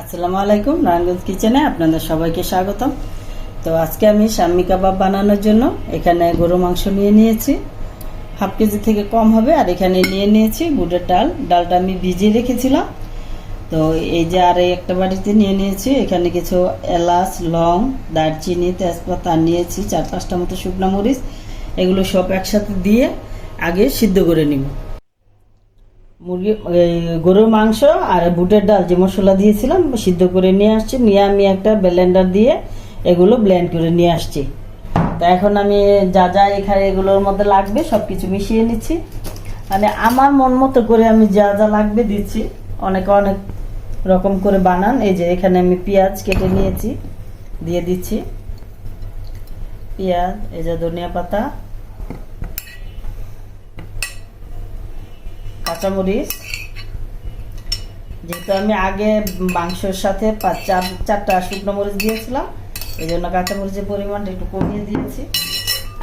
আসসালামু আলাইকুম, নারায়ণগঞ্জ কিচেনে আপনাদের সবাইকে স্বাগতম। তো আজকে আমি শাম্মি কাবাব বানানোর জন্য এখানে গরু মাংস নিয়ে নিয়েছি। হাফ কেজি থেকে কম হবে, আর এখানে নিয়ে নিয়েছি বুটের ডাল। ডালটা আমি ভিজিয়ে রেখেছিলাম। তো এই যে আর একটা বাড়িতে নিয়ে নিয়েছি, এখানে কিছু এলাচ, লং, দারচিনি, তেজপাতা নিয়েছি, চার পাঁচটা মতো শুকনো মরিচ। এগুলো সব একসাথে দিয়ে আগে সিদ্ধ করে নিব। মুরগি গরুর মাংস আর বুটের ডাল যে মশলা দিয়েছিলাম, সিদ্ধ করে নিয়ে আসছি। নিয়ে আমি একটা ব্লেন্ডার দিয়ে এগুলো ব্লেন্ড করে নিয়ে আসছি। তা এখন আমি যা যা এখানে এগুলোর মধ্যে লাগবে সব কিছু মিশিয়ে নিচ্ছি। মানে আমার মন মতো করে আমি যা যা লাগবে দিচ্ছি। অনেকে অনেক রকম করে বানান। এই যে এখানে আমি পেঁয়াজ কেটে নিয়েছি, দিয়ে দিচ্ছি। পেঁয়াজ, এই যে ধনিয়া পাতা কাঁচামরিচ। যেহেতু আমি আগে মাংসের সাথে চার, চারটা শুকনো মরিচ দিয়েছিলাম, এই জন্য কাঁচামরিচের পরিমাণটা একটু কমিয়ে দিয়েছি।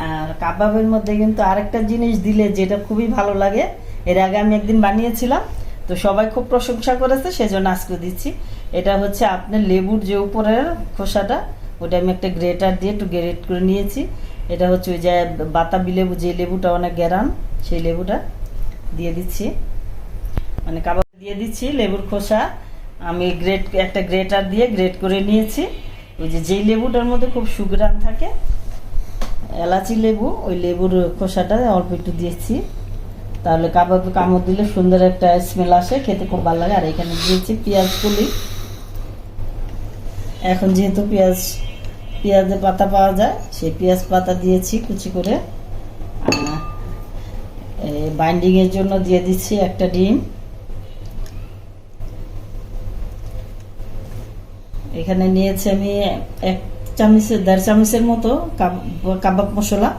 আর কাবাবের মধ্যে কিন্তু আরেকটা জিনিস দিলে যেটা খুবই ভালো লাগে, এর আগে আমি একদিন বানিয়েছিলাম, তো সবাই খুব প্রশংসা করেছে, সেজন্য আজকে দিচ্ছি। এটা হচ্ছে আপনার লেবুর যে উপরের খোসাটা, ওটা আমি একটা গ্রেটার দিয়ে একটু গ্রেট করে নিয়েছি। এটা হচ্ছে ওই যে বাতাবি লেবু, যে লেবুটা অনেক গ্যারান সেই লেবুটা। দিয়ে দিচ্ছি। মানে কাবাব দিয়ে দিচ্ছি, লেবুর খোসা। আমি গ্রেট একটা গ্রেটার দিয়ে গ্রেট করে নিয়েছি। ওই যে যেই লেবুটার মধ্যে খুব সুগ্রান থাকে, এলাচি লেবু, ওই লেবুর খোসাটা অল্প একটু দিয়েছি। তাহলে কাবাবে কামড় দিলে সুন্দর একটা স্মেল আসে, খেতে খুব ভালো লাগে। আর এখানে দিয়েছি পেঁয়াজ কুলি এখন যেহেতু পেঁয়াজ, পেঁয়াজের পাতা পাওয়া যায়, সেই পেঁয়াজ পাতা দিয়েছি কুচি করে। বাইন্ডিং এর জন্য দিয়ে দিচ্ছি একটা ডিম। এখানে নিয়েছি আমি এক চামচের, দেড় চামচের মতো কাব- কাবাব মশলা।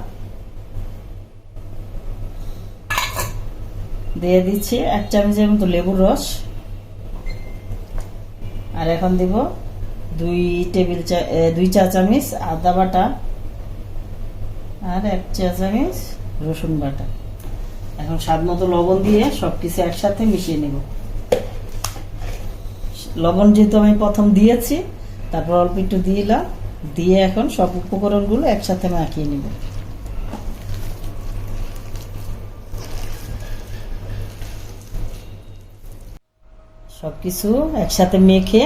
দিয়ে দিচ্ছি এক চামচের মতো লেবুর রস। আর এখন দিব দুই টেবিল চা দুই চা চামচ আদা বাটা আর এক চা চামচ রসুন বাটা। এখন স্বাদ মতো লবণ দিয়ে সব কিছু একসাথে মিশিয়ে নেব। লবণ যেহেতু আমি প্রথম দিয়েছি, তারপর অল্প একটু দিলাম, দিয়ে এখন সব উপকরণগুলো একসাথে মাখিয়ে নেব। সব কিছু একসাথে মেখে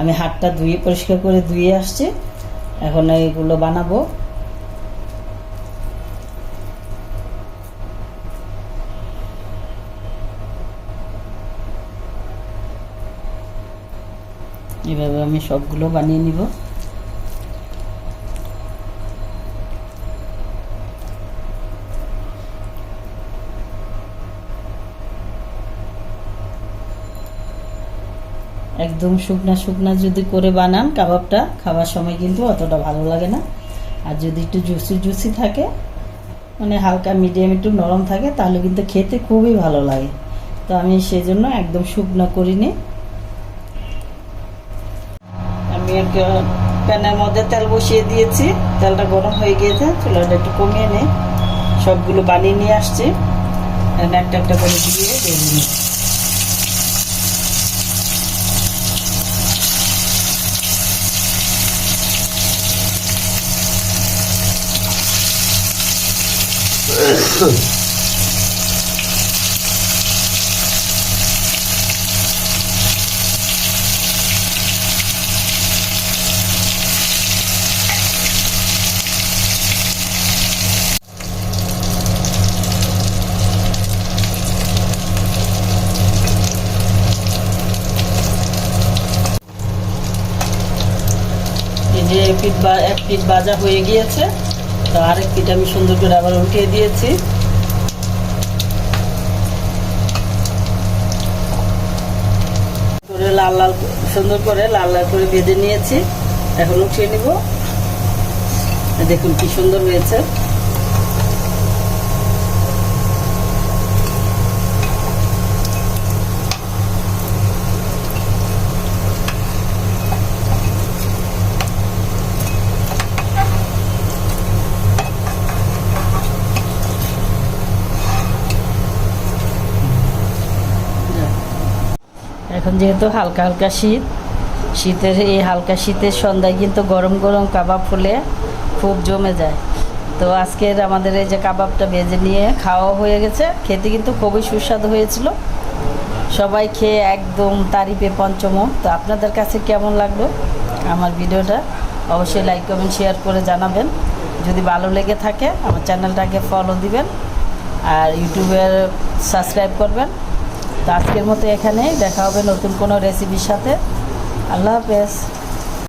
আমি হাতটা ধুয়ে পরিষ্কার করে ধুয়ে আসছি। এখন এইগুলো বানাবো। এভাবে আমি সবগুলো বানিয়ে নিব। একদম শুকনা শুকনা যদি করে বানান কাবাবটা খাওয়ার সময় কিন্তু অতটা ভালো লাগে না। আর যদি একটু জুসি জুসি থাকে মানে হালকা মিডিয়াম একটু নরম থাকে, তাহলে কিন্তু খেতে খুবই ভালো লাগে। তো আমি সেজন্য একদম শুকনো করিনি আমি একটা প্যানের মধ্যে তেল বসিয়ে দিয়েছি তেলটা গরম হয়ে গিয়েছে চুলাটা একটু কমিয়ে নে সবগুলো বানিয়ে নিয়ে আসছি একটা একটা করে দিয়ে ভেজে নিই এই যে পিঠ বা, এক পিঠ বাজা হয়ে গিয়েছে, তো আরেক পিঠ আমি সুন্দর করে আবার উঠিয়ে দিয়েছি। করে লাল লাল, সুন্দর করে লাল লাল করে ভেজে নিয়েছি। এখন উঠিয়ে নিব। দেখুন কি সুন্দর হয়েছে। এখন যেহেতু হালকা হালকা শীত, শীতের এই হালকা শীতের সন্ধ্যায় কিন্তু গরম গরম কাবাব ফুলে খুব জমে যায়। তো আজকের আমাদের এই যে কাবাবটা ভেজে নিয়ে খাওয়া হয়ে গেছে, খেতে কিন্তু খুবই সুস্বাদু হয়েছিল। সবাই খেয়ে একদম তারিফে পঞ্চম তো আপনাদের কাছে কেমন লাগল আমার ভিডিওটা? অবশ্যই লাইক কমেন্ট শেয়ার করে জানাবেন। যদি ভালো লেগে থাকে, আমার চ্যানেলটাকে ফলো দিবেন। আর ইউটিউবের সাবস্ক্রাইব করবেন। তো আজকের মতো এখানেই। দেখা হবে নতুন কোনো রেসিপির সাথে। আল্লাহ হাফেজ।